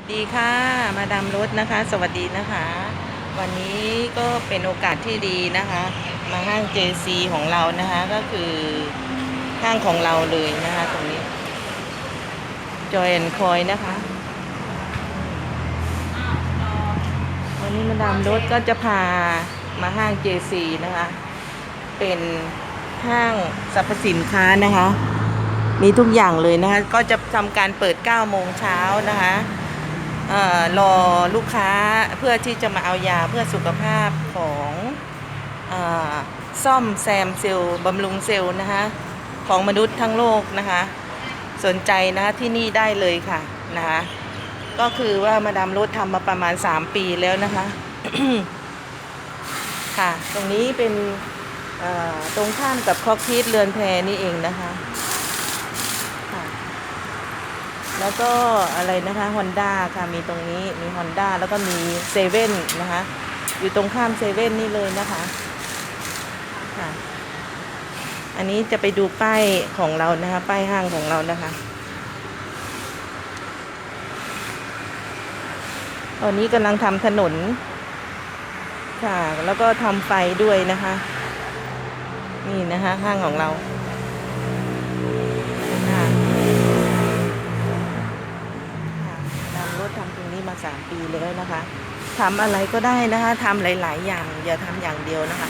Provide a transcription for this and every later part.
วัสดีค่ะ มาดามรถนะคะ สวัสดีนะคะ วันนี้ก็เป็นโอกาสที่ดีนะคะ มาห้าง JC ของเรานะคะ ก็คือห้างของเราเลยนะคะ ตรงนี้จอยแอนคอยนะคะวันนี้มาดามรถก็จะพามาห้าง JC นะคะ เป็นห้างสรรพสินค้านะคะ มีทุกอย่างเลยนะคะ ก็จะทำการเปิด 9 โมงเช้านะคะ รอลูกค้าเพื่อที่จะมาเอายาเพื่อสุขภาพของออซ่อมแซมเซลล์บำรุงเซลล์นะคะของมนุษย์ทั้งโลกนะคะ สนใจนะคะที่นี่ได้เลยค่ะนะคะก็คือว่ามาดามรถทำมาประมาณ 3 ปีแล้วนะคะ ค่ะ ตรงนี้เป็นตรงข้ามกับคอกพีทเรือนแพนี่เองนะคะ แล้วก็อะไรนะคะ Honda ค่ะมีตรงนี้มี Honda แล้วก็มีเซเว่นนะคะ อยู่ตรงข้ามเซเว่นนี่เลยนะคะค่ะอันนี้จะไปดูป้ายของเรานะคะ ป้ายห้างของเรานะคะ ตอนนี้กำลังทำถนน ค่ะ แล้วก็ทำไฟด้วยนะคะ นี่นะคะห้างของเรา นี้มาสามปีแล้วนะคะทำอะไรก็ได้นะคะทำหลาย ๆ อย่างอย่าทำอย่างเดียวนะคะ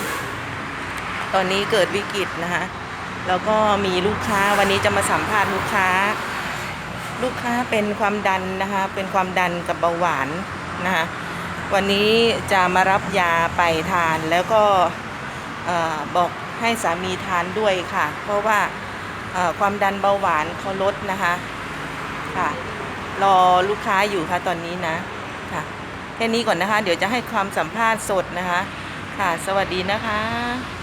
ตอนนี้เกิดวิกฤตนะคะแล้วก็มีลูกค้าวันนี้จะมาสัมภาษณ์ลูกค้า ลูกค้าเป็นความดันนะคะเป็นความดันกับเบาหวานนะคะวันนี้จะมารับยาไปทานแล้วก็บอกให้สามีทานด้วยค่ะ เพราะว่าความดันเบาหวานเขาลดนะคะค่ะ รอลูกค้าอยู่ค่ะตอนนี้นะค่ะแค่นี้ก่อนนะคะ เดี๋ยวจะให้ความสัมภาษณ์สดนะคะ ค่ะ สวัสดีนะคะ